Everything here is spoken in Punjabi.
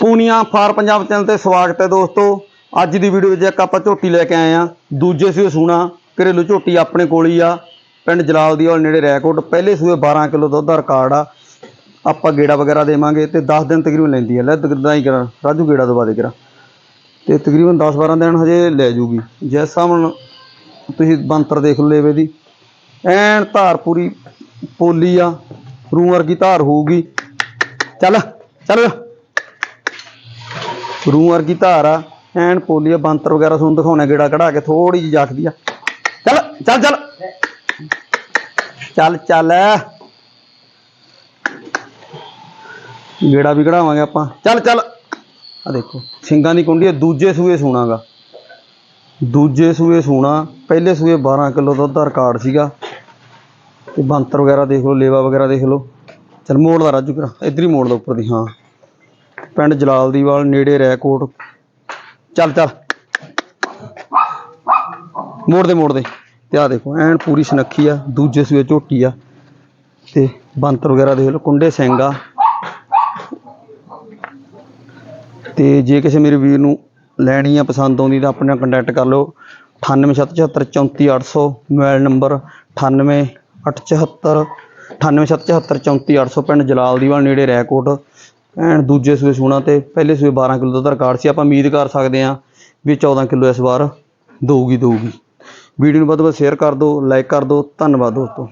ਪੂਨੀਆ ਫਾਰ ਪੰਜਾਬ ਚੈਨਲ ਤੇ ਸਵਾਗਤ ਹੈ ਦੋਸਤੋ। ਅੱਜ ਦੀ ਵੀਡੀਓ ਵਿੱਚ ਇੱਕ ਆਪਾਂ ਝੋਟੀ ਲੈ ਕੇ ਆਏ ਆ ਦੂਜੇ ਸੂਏ ਸੂਣਾ, ਘਰੇਲੂ ਝੋਟੀ ਆਪਣੇ ਕੋਲ ਹੀ ਆ। ਪਿੰਡ ਜਲਾਲ ਦੀ ਜਲਾਲਦੀਵਾਲ ਨੇੜੇ ਰੈਕੋਟ, ਪਹਿਲੇ ਸੂਏ 12 ਕਿਲੋ ਦੁੱਧ ਦਾ ਰਿਕਾਰਡ ਆ। ਆਪਾਂ ਗੇੜਾ ਵਗੈਰਾ ਦੇਵਾਂਗੇ ਤੇ 10 ਦਿਨ ਤਕਰੀਬਨ ਲੈਂਦੀ ਆ। ਲੈ ਦਗਦਾ ਹੀ ਕਰਾਂ। ਰਾਜੂ ਗੇੜਾ ਦਵਾ ਦੇ ਕਰਾਂ। ਤੇ ਤਕਰੀਬਨ 10 12 ਦਿਨ ਹਜੇ ਲੈ ਜੂਗੀ। ਜਿਸ ਹਿਸਾਬ ਤੁਸੀਂ ਬੰਤਰ ਦੇਖ ਲਓ ਲੇਵੇ ਦੀ। ਐਨ ਧਾਰ ਪੂਰੀ ਪੋਲੀ ਆ। ਰੂ ਵਰਗੀ ਧਾਰ ਹੋਊਗੀ। ਚੱਲ ਚੱਲ। ਰੂ ਵਰਗੀ ਧਾਰ ਆ ਐਨ ਪੋਲੀਆ ਆ ਬੰਤਰ ਵਗੈਰਾ ਤੁਹਾਨੂੰ ਦਿਖਾਉਣਾ ਗੇੜਾ ਕਢਾ ਕੇ ਥੋੜੀ ਜਿਹੀ ਜਾਖਦੀ ਆ। ਚੱਲ ਚੱਲ ਚੱਲ। ਚੱਲ ਚੱਲ। ਗੇੜਾ ਵੀ ਕਢਾਵਾਂਗੇ ਆਪਾਂ। ਚੱਲ ਚੱਲ। ਆ ਦੇਖੋ ਸਿੰਘਾਂ ਦੀ ਕੁੰਡੀ ਆ, ਦੂਜੇ ਸੂਏ ਸੂਣਾਗਾ। ਦੂਜੇ ਸੂਏ ਸੂਣਾ ਪਹਿਲੇ ਸੂਏ 12 ਕਿਲੋ ਦੁੱਧ ਦਾ ਰਿਕਾਰਡ ਸੀਗਾ। ਤੇ ਬੰਤਰ ਵਗੈਰਾ ਦੇਖ ਲਓ ਲੇਵਾ ਵਗੈਰਾ ਦੇਖ ਲਓ। ਚਲ ਮੋੜ ਦਾ ਰਾਜੂ ਕਰਾ ਇੱਧਰ ਹੀ ਮੋੜ ਦਾ ਉੱਪਰ ਦੀ ਹਾਂ। ਪਿੰਡ ਜਲਾਲ ਦੀਵਾਲ ਨੇੜੇ ਰੈਕੋਟ। ਚੱਲ ਚੱਲ। ਮੋੜ ਦੇ ਮੋੜ ਦੇ। ਤੇ ਆ ਦੇਖੋ, ਐਨ ਪੂਰੀ ਸਨੱਖੀ ਆ, ਦੂਜੇ ਸੂਏ ਝੋਟੀ ਆ। ਤੇ ਬੰਤਰ ਵਗੈਰਾ ਦੇਖ ਲਓ, ਕੁੰਡੇ ਸਿੰਘ ਆ। ਤੇ ਜੇ ਕਿਸੇ ਮੇਰੇ ਵੀਰ ਨੂੰ ਲੈਣੀ ਆ ਪਸੰਦ ਆਉਂਦੀ ਤਾਂ ਆਪਣੇ ਨਾਲ ਕੰਟੈਕਟ ਕਰ ਲਓ। 9877434800 ਮੋਬਾਈਲ ਨੰਬਰ 98874 9877434800 ਪਿੰਡ ਜਲਾਲ ਦੀਵਾਲ ਨੇੜੇ ਰੈਕੋਟ। ਐਨ ਦੂਜੇ ਸੂਏ ਸੂਣਾ ਤੇ ਪਹਿਲੇ ਸੂਏ 12 ਕਿਲੋ ਦਾ ਰਿਕਾਰਡ ਸੀ, ਆਪਾਂ ਉਮੀਦ ਕਰ ਸਕਦੇ ਹਾਂ ਵੀ 14 ਕਿਲੋ ਇਸ ਵਾਰ ਦਊਗੀ ਦਊਗੀ। ਵੀਡੀਓ ਨੂੰ ਵੱਧ ਤੋਂ ਵੱਧ ਸ਼ੇਅਰ ਕਰ ਦਿਓ ਲਾਈਕ ਕਰ ਦਿਓ, ਧੰਨਵਾਦ ਦੋਸਤੋ।